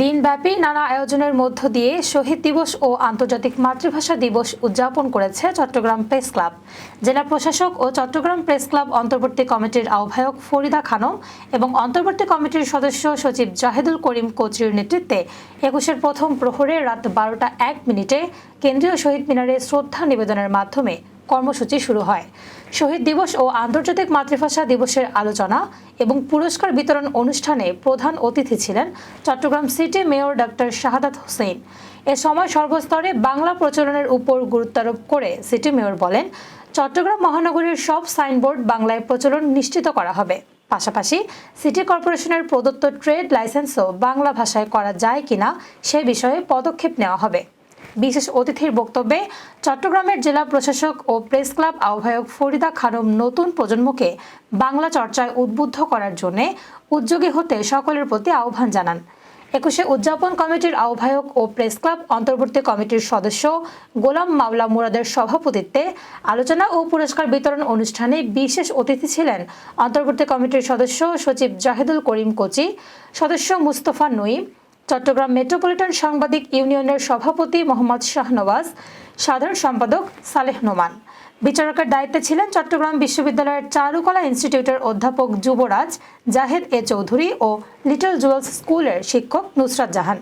দিনব্যাপী নানা আয়োজনের মধ্য দিয়ে শহীদ দিবস ও আন্তর্জাতিক মাতৃভাষা দিবস উদযাপন করেছে চট্টগ্রাম প্রেস ক্লাব। জেলা প্রশাসক ও চট্টগ্রাম প্রেস ক্লাব অন্তর্বর্তী কমিটির আহ্বায়ক ফরিদা খানম এবং অন্তর্বর্তী কমিটির সদস্য সচিব জাহেদুল করিম কোচরির নেতৃত্বে একুশের প্রথম প্রহরে রাত বারোটা এক মিনিটে কেন্দ্রীয় শহীদ মিনারে শ্রদ্ধা নিবেদনের মাধ্যমে কর্মসূচি শুরু হয়। শহীদ দিবস ও আন্তর্জাতিক মাতৃভাষা দিবসের আলোচনা এবং পুরস্কার বিতরণ অনুষ্ঠানে প্রধান অতিথি ছিলেন Chattogram city mayor doctor Shahadat Hossain. এ সময় সর্বস্তরে বাংলা প্রচলনের উপর গুরুত্বারোপ করে সিটি মেয়র বলেন, চট্টগ্রাম মহানগরীর সব সাইনবোর্ড বাংলায় প্রচলন নিশ্চিত করা হবে। পাশাপাশি সিটি কর্পোরেশনের প্রদত্ত ট্রেড লাইসেন্সও বাংলা ভাষায় করা যায় কিনা সে বিষয়ে পদক্ষেপ নেওয়া হবে। বিশেষ অতিথির বক্তব্যে চট্টগ্রামের জেলা প্রশাসক ও প্রেস ক্লাব আহ্বায়ক ফরিদা খানম নতুন প্রজন্মকে বাংলা চর্চায় উদ্বুদ্ধ করার জন্য উদ্যোগী হতে সকলের প্রতি আহ্বান জানান। একুশে উদযাপন কমিটির আহ্বায়ক ও প্রেস ক্লাব অন্তর্বর্তী কমিটির সদস্য গোলাম মাওলা মুরাদের সভাপতিত্বে আলোচনা ও পুরস্কার বিতরণ অনুষ্ঠানে বিশেষ অতিথি ছিলেন অন্তর্বর্তী কমিটির সদস্য সচিব জাহেদুল করিম কোচি, সদস্য মুস্তফা নঈম চট্টগ্রাম মেট্রোপলিটন সাংবাদিক ইউনিয়নের সভাপতি মোহাম্মদ শাহনওয়াজ, সাধারণ সম্পাদক সালেহ নোমান। বিচারকের দায়িত্বে ছিলেন চট্টগ্রাম বিশ্ববিদ্যালয়ের চারুকলা ইনস্টিটিউটের অধ্যাপক যুবরাজ, জাহেদ এ চৌধুরী ও লিটল জুয়েলস স্কুলের শিক্ষক নুসরাত জাহান।